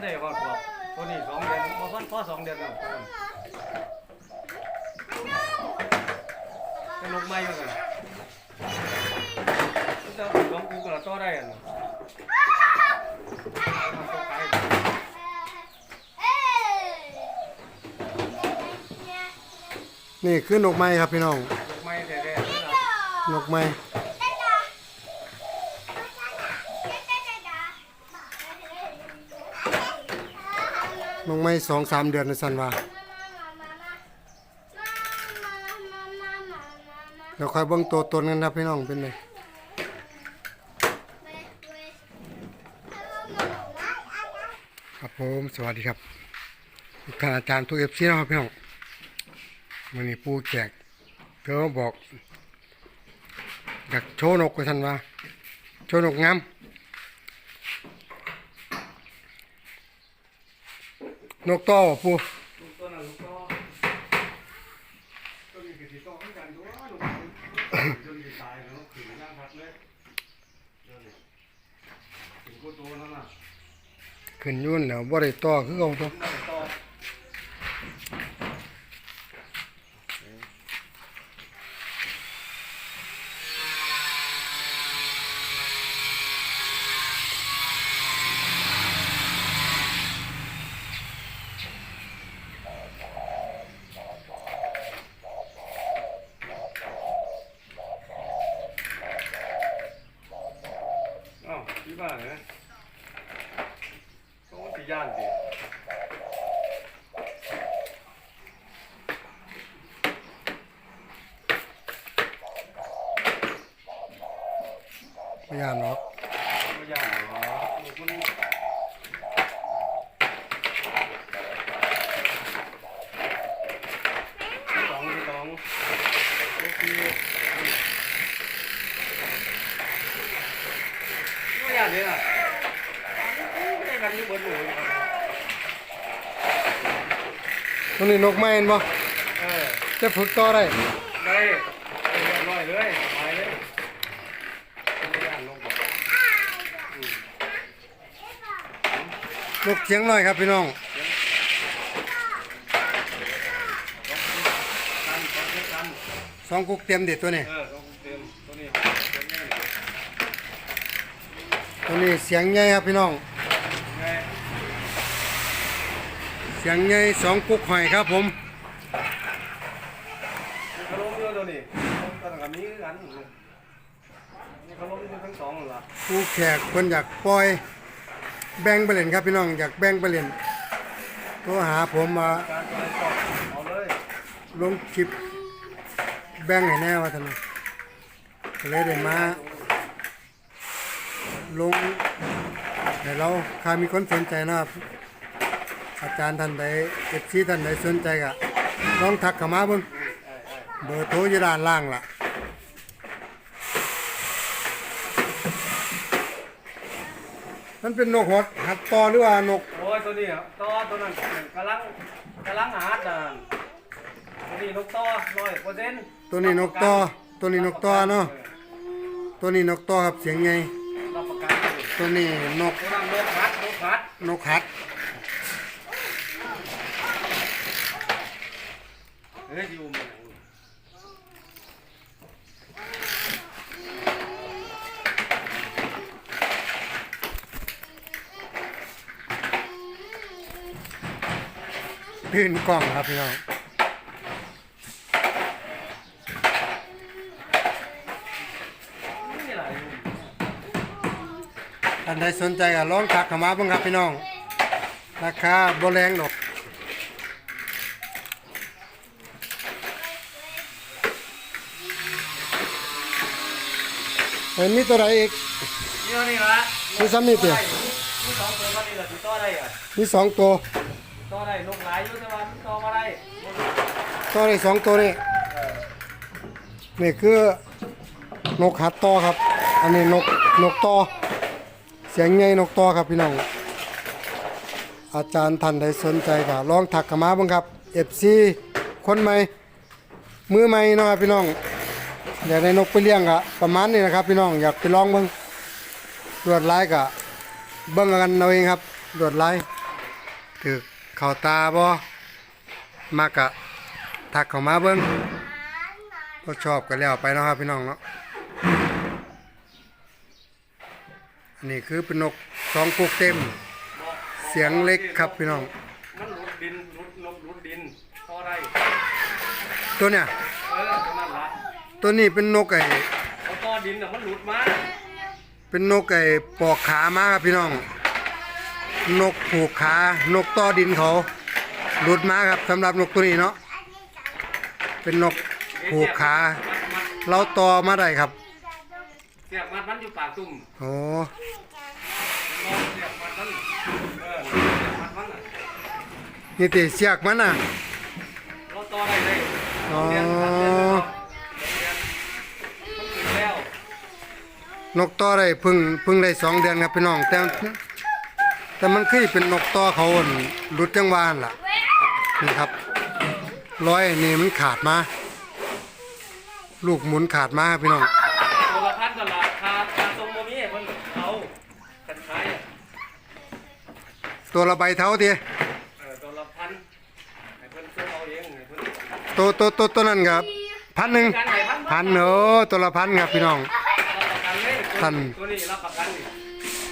นได้พอตัวตัวนี้สองเดือนพอพันพอสองเดือนแล้วเป็นนกไม้มากันเจ้าของกูก็ต่อได้อะมันก็ขายนี่คือนกไม้ครับพี่น้อง นกไม้แท้ๆนี่ล่ะนกไม้ นกไม้สองสามเดือนในสันว่าเดี๋ยวคอยเบิ่งตัวตนกันครับพี่น้องเป็นไงครับผมสวัสดีครับท่านอาจารย์ทุกเอฟซีนะครับพี่น้องวันนี้ปูแจกเธอบอกอยากโชว์นกกันทันว่าโชว์นกงาม นกต่อบ่ปูลูกตัวนั้นลูกต่อตัวนี้ก็สิต่อเหมือนกันตัวลูกตัวนี้ตายแล้วขึ้นย่างพัดเลยเดี๋ยวนี้ถึงกูโตแล้วน่ะขึ้นอยุ่นแล้วบ่ได้ต่อคือเอาตัวได้ต่อ ที่บ้านนะต้องตีย่านดิไม่ยานหรอกไม่ย่านเหรอคุณสองสองโอเคไม่ย่า นเลยอะไม่ได้กันอยู่บนหนูครับตัวนี้นกไม้เห็นบ่เออจะฝึกต่อได้ได้เรียบร้อยเลยสบายเลยไม่ย่านลงบ่นกเสียงน้อยครับพี่น้องกันกันกันสองกุกเต็มเด็ดตัวนี้ เออต้องเต็มตัวนี้เต็มแน่ ตัวนี้เสียงใหญ่ครับพี่น้องไงเสียงใหญ่สองกุกหอยครับผมมีขนมเยอะตัวนี้ขนมกับนี้กันมีขนมอยู่ทั้งสองเหรอผู้แขกคนอยากปล่อยแบ่งไปเล่นครับพี่น้องอยากแบ่งไปเล่นโทรหาผมมาการไปสอบเอาเลยลงคลิปแบ่งให้แน่ว่าท่านนะก็เลยได้มา ลงให้เราถ้ามีคนสนใจนะครับ อาจารย์ท่านใดเอฟซีท่านใดสนใจก็ลองทักเข้ามาเบนเบอร์โทรอยู่ด้านล่างล่ะมันเป็นนกหดหัดต่อหรือว่านกโอ้ยตัวนี้ครับต่อตัวนั้นกำลังกำลังหาด่านตัวนี้นกต่อร้อยเปอร์เซ็นต์ตัวนี้นกต่อตัวนี้นกต่อเนาะตัวนี้นกต่อครับเสียงไง ตัวนี้นกนกพัดนกพัดนกหัดเฮ้ยอยู่มันตื่นกล้องครับพี่น้อง นี่แหละอยู่ ท่านใดสนใจก็ลองทักเข้ามาเบ้างครับพี่น้อง ราคาบ่แรงดอกเห็นมีตัวใดอีก นี่นี่ละมีซ้ำนี่เตี้ยมีสองตัวก็นี่แหละติดต่อได้อะมีสองตัวต่อได้นกหลายอยู่แต่ว่ามันต่อมาได้ตัวนี้สองตัวนี่นี่คือนกหัดต่อครับ อันนี้นกนกต่อ เสียงใหญ่นกต่อครับพี่น้อง อาจารย์ท่านใดสนใจก็ลองถักเข้ามาบ้างครับ FC คนใหม่มือใหม่นะครับพี่น้องอยากได้นกไปเลี้ยงก็ประมาณนี้นะครับ พี่น้องอยากไปลองบิ่งลวดลายก็เบิ่งกันเอาเองครับลวดลายถือเข้าตาบ่มากะทักเข้ามาเบิ่งก็ชอบก็แล้วไปนะครับพี่น้องเนาะ อันนี้คือเป็นนกสองกุกเต็ม เสียงเล็กครับพี่น้อง มันหลุดดินหลุดนกหลุดดินพอได้ตัวเนี่ย เออก็นั่นละตัวนี้เป็นนกไอ้เอาต่อดินน่ะมันหลุดมาเป็นนกไอ้ปอกขามาครับพี่น้อง นกผูกขานกต่อดินเขาหลุดมาครับสำหรับนกตัวนี้เนาะเป็นนกผูกขามัดมัดเราต่อมาได้ครับ เสียบมัดมันอยู่ปากตุ่มโอ้ลองเสียบมัดมันเออเสียบมัดมันน่ะนี่ติเสียกมันน่ะเราต่อได้เลยอ๋อ เรียนครับเรียนเลยเนาะเรียนมันถึงแล้วนกต่อได้เพึ่งเพึ่งได้สองเดือนครับพี่น้อง แต่แต่มันเคยเป็นนกต่อเขาอั่นหลุดจังหวานล่ะนี่ครับ ร้อยนี่มันขาดมา ลูกหมุนขาดมาครับพี่น้อง ตัวละพันตลาดคาคาทรงโมมี่เพิ่นเอาคันขายอะ ตัวละใบเท้าทีเออตัวละพันให้เพิ่นซื้อเอาเองให้เพิ่นตัวตัวตัวตัวนั้นครับพันหนึ่งการไหนพันพันเออตัวละพันครับพี่น้อง รับประกันเลยท่าน ตัวนี้รับประกันนี่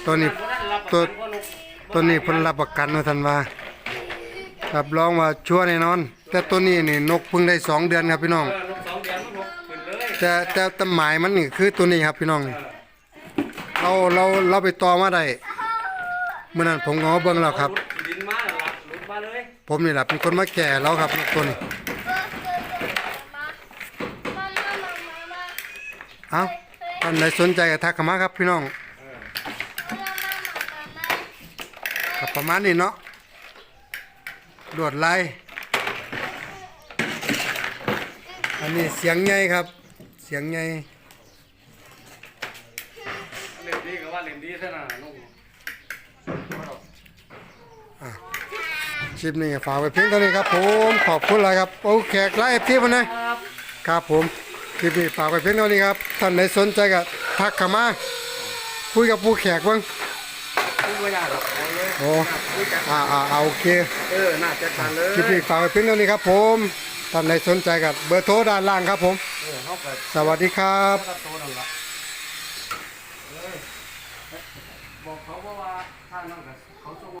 ตัวนี้รับประตัวกันเพราะนกตัวนี้เพิ่นรับประกันว่าท่านว่ารับรองว่าชัวร์แน่นอน แต่ตัวนี้นี่นกเพิ่งได้สองเดือนครับพี่น้อง เออนกสองเดือนมันนกขึ้นเลย แต่แต่แต่หมายมันนี่คือตัวนี้ครับพี่น้อง เราเราเราไปต่อมาได้เมื่อนั้นผมก็มาเบิ่งแล้วครับเอาหลุดดินมาแล้วล่ะหลุดมาเลยผมนี่แหละเป็นคนมาแก่แล้วครับนกตัวนี้เอ้าท่านใดสนใจก็ทักเข้ามาครับพี่น้องเออกับประมาณนี้เนาะลวดลายอันนี้เสียงใหญ่ครับ เสียงใหญ่ เล่มดีก็ว่าเล่มดีซะนะนก คลิปนี้ฝากไว้เพียงเท่านี้ครับผมขอบคุณหลายครับโอ้แขกไลฟ์ที่มันนะครับครับผมคลิปนี้ฝากไว้เพียงเท่านี้ครับท่านใดสนใจก็ทักเข้ามาคุยกับผู้แขกบ้างพูดไม่ได้หรอกเอาเลยโอ้คุยกันอ่าอ่าเอาโอเคเออน่าจะทันเลยคลิปนี้ฝากไว้เพียงเท่านี้ครับผมท่านใดสนใจก็เบอร์โทรด้านล่างครับผม เออเขาเปิดสวัสดีครับกระโตนั่นละ